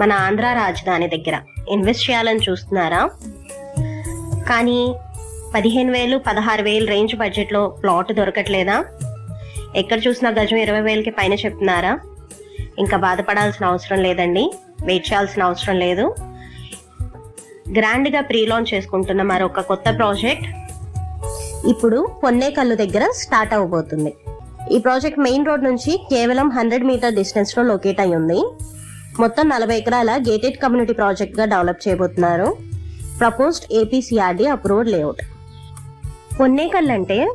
మన ఆంధ్ర రాజధాని దగ్గర. ఇన్వెస్ట్ చేయాలని చూస్తున్నారా? కానీ పదిహేను వేలు పదహారు వేలు రేంజ్ బడ్జెట్లో ప్లాట్ దొరకట్లేదా? ఎక్కడ చూసినా గజం ఇరవై వేలకి పైన చెప్తున్నారా? ఇంకా బాధపడాల్సిన అవసరం లేదండి. వెయిట్ చేయాల్సిన అవసరం లేదు. గ్రాండ్గా ప్రీ లాంచ్ చేసుకుంటున్న మరొక కొత్త ప్రాజెక్ట్ ఇప్పుడు పొన్నేకల్లు దగ్గర స్టార్ట్ అవ్వబోతుంది. ఈ ప్రాజెక్ట్ మెయిన్ రోడ్ నుంచి కేవలం హండ్రెడ్ మీటర్ డిస్టెన్స్లో లొకేట్ అయి ఉంది మొత్తం నలభై ఎకరాల గేటెడ్ కమ్యూనిటీ ప్రాజెక్ట్గా డెవలప్ చేయబోతున్నారు. Proposed APCRD approved layout Ponnekallu అంటే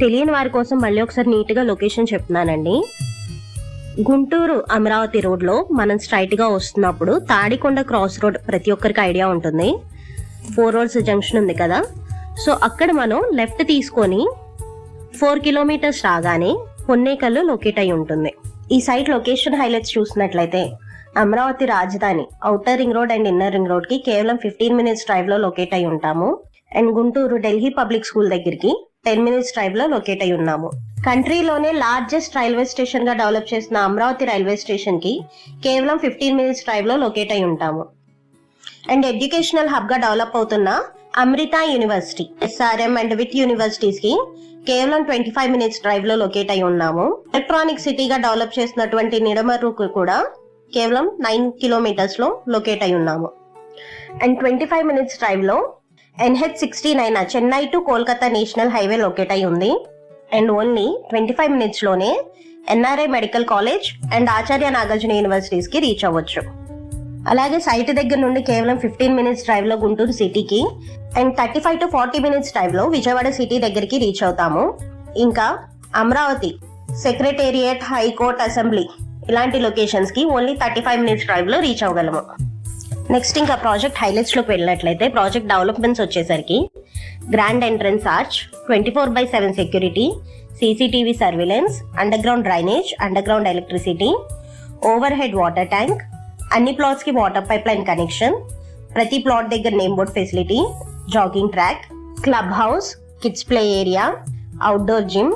తెలియని వారి కోసం మళ్ళీ ఒకసారి నీట్గా లొకేషన్ చెప్తున్నానండి. గుంటూరు అమరావతి రోడ్లో మనం స్ట్రైట్గా వస్తున్నప్పుడు తాడికొండ క్రాస్ రోడ్ ప్రతి ఒక్కరికి ఐడియా ఉంటుంది. ఫోర్ రోడ్స్ జంక్షన్ ఉంది కదా. సో అక్కడ మనం లెఫ్ట్ తీసుకొని ఫోర్ కిలోమీటర్స్ రాగానే పొన్నేకల్లు లొకేట్ అయి ఉంటుంది. ఈ సైట్ లొకేషన్ హైలైట్స్ చూసినట్లయితే అమరావతి రాజధాని outer ring road and inner ring రోడ్కి కేవలం ఫిఫ్టీన్ మినిట్స్ డ్రైవ్లో లొకేట్ అయి ఉంటాము. And Guntur Delhi public school దగ్గరికి టెన్ మినిట్స్ డ్రైవ్లో లొకేట్ అయి ఉన్నాము. కంట్రీలోనే లార్జెస్ట్ రైల్వే స్టేషన్గా డెవలప్ చేసిన అమరావతి రైల్వే స్టేషన్కి కేవలం ఫిఫ్టీన్ మినిట్స్ డ్రైవ్లో లొకేట్ అయి ఉంటాము. అండ్ ఎడ్యుకేషనల్ హబ్గా డెవలప్ అవుతున్న Amrita university SRM and VIT యూనివర్సిటీస్కి కేవలం ట్వంటీ ఫైవ్ మినిట్స్ డ్రైవ్లో లొకేట్ అయి ఉన్నాము. ఎలక్ట్రానిక్ సిటీగా డెవలప్ చేసినటువంటి నిడమరుకు కూడా కేవలం నైన్ కిలోమీటర్స్లో లొకేట్ అయి ఉన్నాము. అండ్ ట్వంటీ ఫైవ్ మినిట్స్ డ్రైవ్లో NH sixty nine Chennai to Kolkata national highway locate అయి ఉంది. And only twenty five మినిట్స్లోనే NRI medical college and Acharya Nagarjuna యూనివర్సిటీస్కి reach అవ్వచ్చు. అలాగే సైట్ దగ్గర నుండి కేవలం ఫిఫ్టీన్ మినిట్స్ డ్రైవ్లో గుంటూరు సిటీకి and thirty five to forty minutes డ్రైవ్లో విజయవాడ సిటీ దగ్గరికి రీచ్ అవుతాము. ఇంకా అమరావతి సెక్రటేరియట్ హైకోర్ట్ అసెంబ్లీ ఇలాంటి లొకేషన్స్కి ఓన్లీ థర్టీ ఫైవ్ మినిట్స్ డ్రైవ్లో రీచ్ అవ్వగలము. నెక్స్ట్ ఇంకా ప్రాజెక్ట్ హైలైట్స్లోకి వెళ్ళినట్లయితే ప్రాజెక్ట్ డెవలప్మెంట్స్ వచ్చేసరికి grand entrance arch twenty four by seven security CCTV surveillance underground drainage underground electricity overhead water tank అన్ని ప్లాట్స్కి వాటర్ పైప్ లైన్ కనెక్షన్ ప్రతి ప్లాట్ దగ్గర name board facility jogging track clubhouse kids play area outdoor gym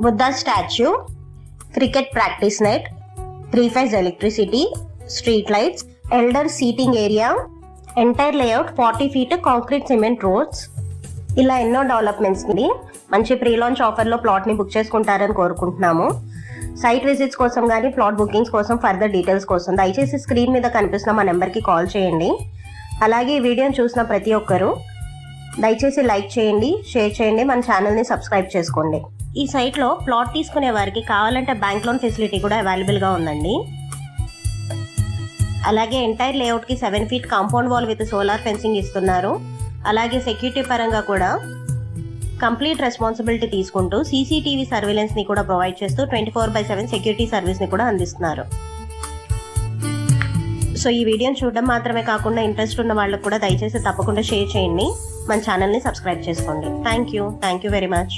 Buddha statue cricket practice net three phase electricity street lights elder seating area entire layout forty feet concrete cement roads. ఇలా ఎన్నో డెవలప్మెంట్స్ని మంచి pre launch ఆఫర్లో ప్లాట్ని book చేసుకుంటారని కోరుకుంటున్నాము. Site visits కోసం కానీ plot bookings కోసం further details కోసం దయచేసి స్క్రీన్ మీద కనిపిస్తున్న మా నెంబర్కి కాల్ చేయండి. అలాగే ఈ వీడియోని చూసిన ప్రతి ఒక్కరూ దయచేసి లైక్ చేయండి షేర్ చేయండి మన ఛానల్ని సబ్స్క్రైబ్ చేసుకోండి. ఈ సైట్లో ప్లాట్ తీసుకునే వారికి కావాలంటే బ్యాంక్ లోన్ ఫెసిలిటీ కూడా అవైలబుల్గా ఉందండి. అలాగే entire లేఅవుట్కి seven feet compound wall with solar fencing ఇస్తున్నారు. అలాగే సెక్యూరిటీ పరంగా కూడా కంప్లీట్ రెస్పాన్సిబిలిటీ తీసుకుంటూ సీసీటీవీ సర్వేలెన్స్ని కూడా ప్రొవైడ్ చేస్తూ twenty four by seven security సర్వీస్ని కూడా అందిస్తున్నారు. సో ఈ వీడియోని చూడడం మాత్రమే కాకుండా ఇంట్రెస్ట్ ఉన్న వాళ్ళకు కూడా దయచేసి తప్పకుండా షేర్ చేయండి. మన ఛానల్ని సబ్స్క్రైబ్ చేసుకోండి. Thank you thank you very much